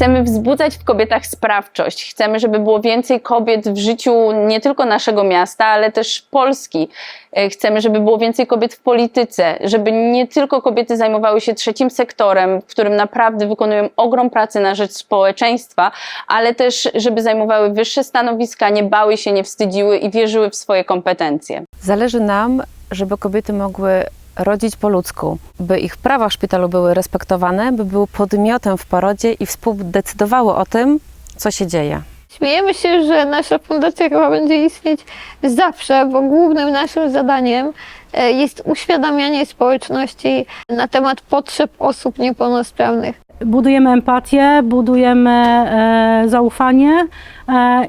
Chcemy wzbudzać w kobietach sprawczość. Chcemy, żeby było więcej kobiet w życiu nie tylko naszego miasta, ale też Polski. E, Chcemy, żeby było więcej kobiet w polityce, żeby nie tylko kobiety zajmowały się trzecim sektorem, w którym naprawdę wykonują ogrom pracy na rzecz społeczeństwa, ale też, żeby zajmowały wyższe stanowiska, nie bały się, nie wstydziły i wierzyły w swoje kompetencje. Zależy nam, żeby kobiety mogły rodzić po ludzku, by ich prawa w szpitalu były respektowane, by były podmiotem w porodzie i współdecydowały o tym, co się dzieje. Śmiejemy się, że nasza fundacja chyba będzie istnieć zawsze, bo głównym naszym zadaniem e, jest uświadamianie społeczności na temat potrzeb osób niepełnosprawnych. budujemy empatię, budujemy e, zaufanie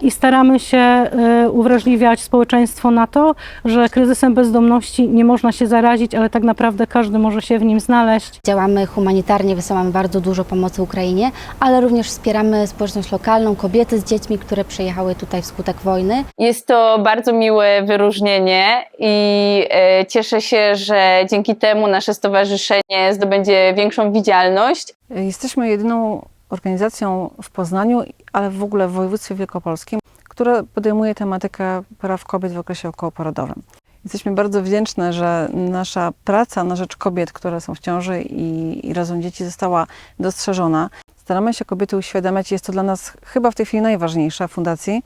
i staramy się e, uwrażliwiać społeczeństwo na to, że kryzysem bezdomności nie można się zarazić, ale tak naprawdę każdy może się w nim znaleźć. Działamy humanitarnie, wysyłamy bardzo dużo pomocy Ukrainie, ale również wspieramy społeczność lokalną, kobiety z dziećmi, które przyjechały tutaj wskutek wojny. Jest to bardzo miłe wyróżnienie i e, cieszę się, że dzięki temu nasze stowarzyszenie zdobędzie większą widzialność. Jesteśmy jedyną organizacją w Poznaniu, ale w ogóle w województwie wielkopolskim, która podejmuje tematykę praw kobiet w okresie okołoporodowym. Jesteśmy bardzo wdzięczne, że nasza praca na rzecz kobiet, które są w ciąży i, i rodzą dzieci, została dostrzeżona. Staramy się kobiety uświadamiać, jest to dla nas chyba w tej chwili najważniejsze w fundacji,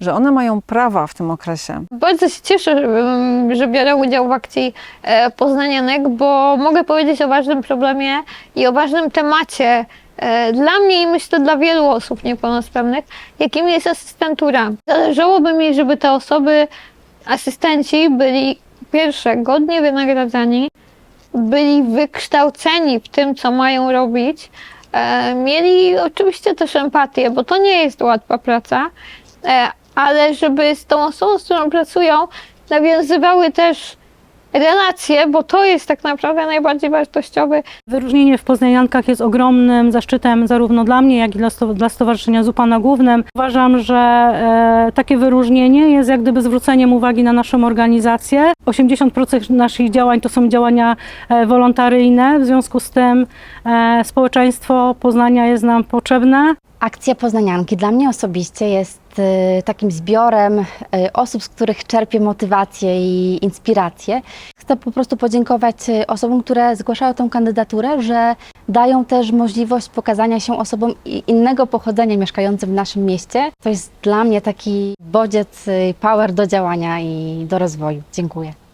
że one mają prawa w tym okresie. Bardzo się cieszę, że, biorę udział w akcji e, Poznanianek, bo mogę powiedzieć o ważnym problemie i o ważnym temacie dla mnie i myślę dla wielu osób niepełnosprawnych, jakim jest asystentura. Zależałoby mi, żeby te osoby, asystenci byli pierwsze godnie wynagradzani, byli wykształceni w tym, co mają robić, e, mieli oczywiście też empatię, bo to nie jest łatwa praca, e, ale żeby z tą osobą, z którą pracują, nawiązywały też relacje, bo to jest tak naprawdę najbardziej wartościowy Wyróżnienie w Poznaniankach jest ogromnym zaszczytem zarówno dla mnie, jak i dla, dla Stowarzyszenia Zupa na Głównym. Uważam, że e, takie wyróżnienie jest jak gdyby zwróceniem uwagi na naszą organizację. 80% naszych działań to są działania e, wolontaryjne, w związku z tym e, społeczeństwo Poznania jest nam potrzebne. Akcja Poznanianki dla mnie osobiście jest y, takim zbiorem y, osób, z których czerpię motywację i inspirację. Chcę po prostu podziękować y, osobom, które zgłaszały tę kandydaturę, że dają też możliwość pokazania się osobom innego pochodzenia mieszkającym w naszym mieście. To jest dla mnie taki bodziec, power do działania i do rozwoju. Dziękuję.